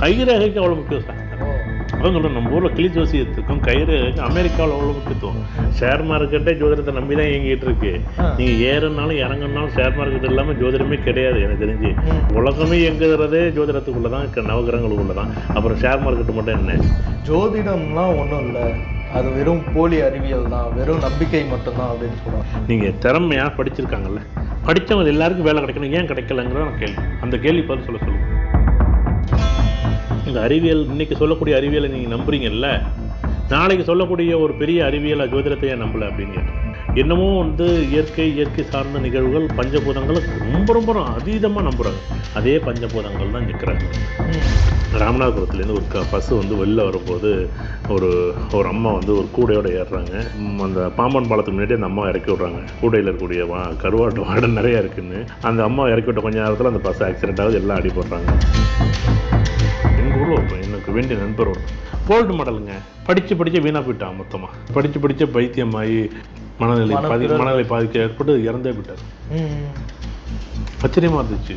கைரேகைக்கு அவ்வளோ முக்கியம் சார். நம்ம ஊரில் கிளி ஜோசியத்துக்கும் கைரேகைக்கு அமெரிக்காவில் அவ்வளோ முக்கியத்துவம். ஷேர் மார்க்கெட்டே ஜோதிடத்தை நம்பி தான் இயங்கிட்டு இருக்கு. நீங்கள் ஏறுனாலும் இறங்குனாலும் ஷேர் மார்க்கெட் இல்லாமல் ஜோதிடமே கிடையாது எனக்கு தெரிஞ்சு. உலகமே இயங்குறதே ஜோதிடத்துக்குள்ளே தான் நவகிரகங்களுக்குள்ள தான் அப்புறம் ஷேர் மார்க்கெட் மட்டும் என்ன? ஜோதிடம்லாம் ஒன்றும் இல்லை. அது வெறும் போலி அறிவியல் தான் வெறும் நம்பிக்கை மட்டும்தான் அப்படின்னு சொல்றாங்க. நீங்கள் திறமையாக படிச்சிருக்காங்கல்ல. படித்தவங்க எல்லாருக்கும் வேலை கிடைக்கணும். ஏன் கிடைக்கலங்கிறத நான் கேள்வி. அந்த கேள்வி பதில் சொல்ல சொல்லுங்க. இந்த அறிவியல் இன்றைக்கி சொல்லக்கூடிய அறிவியலை நீங்கள் நம்புறீங்கல்ல? நாளைக்கு சொல்லக்கூடிய ஒரு பெரிய அறிவியல் ஜோதிடத்தை ஏன் நம்பல அப்படின்னு கேட்டேன். என்னமோ வந்து இயற்கை இயற்கை சார்ந்த நிகழ்வுகள் பஞ்சபூதங்களை ரொம்ப ரொம்ப அதீதமாக நம்புறாங்க. அதே பஞ்சபூதங்கள் தான் நிற்கிறாங்க ராமநாதபுரத்துலேருந்து ஒரு க பஸ்ஸு வந்து வெளில வரும்போது ஒரு ஒரு அம்மா வந்து ஒரு கூடையோடு ஏறுறாங்க. அந்த பாம்பன் பாலத்துக்கு முன்னாடி அந்த அம்மா இறக்கி விட்றாங்க. கூடையில் இருக்கக்கூடிய வா கருவாட்டு வாடை நிறையா இருக்குன்னு. அந்த அம்மா இறக்கி விட்ட கொஞ்ச நேரத்தில் அந்த பஸ் ஆக்சிடென்ட் ஆகுது எல்லாம் அடிபடுறாங்க வேண்டிய நண்பர் ஒரு கோல்டு மாடலுங்க படித்து படித்து வீணாக போயிட்டான் மொத்தமாக படித்து படித்து பைத்தியமாகி மனநிலை பாதி. மனநிலை பாதிக்க ஏற்பட்டு இறந்தே போயிட்டார். ஆச்சரியமாக இருந்துச்சு.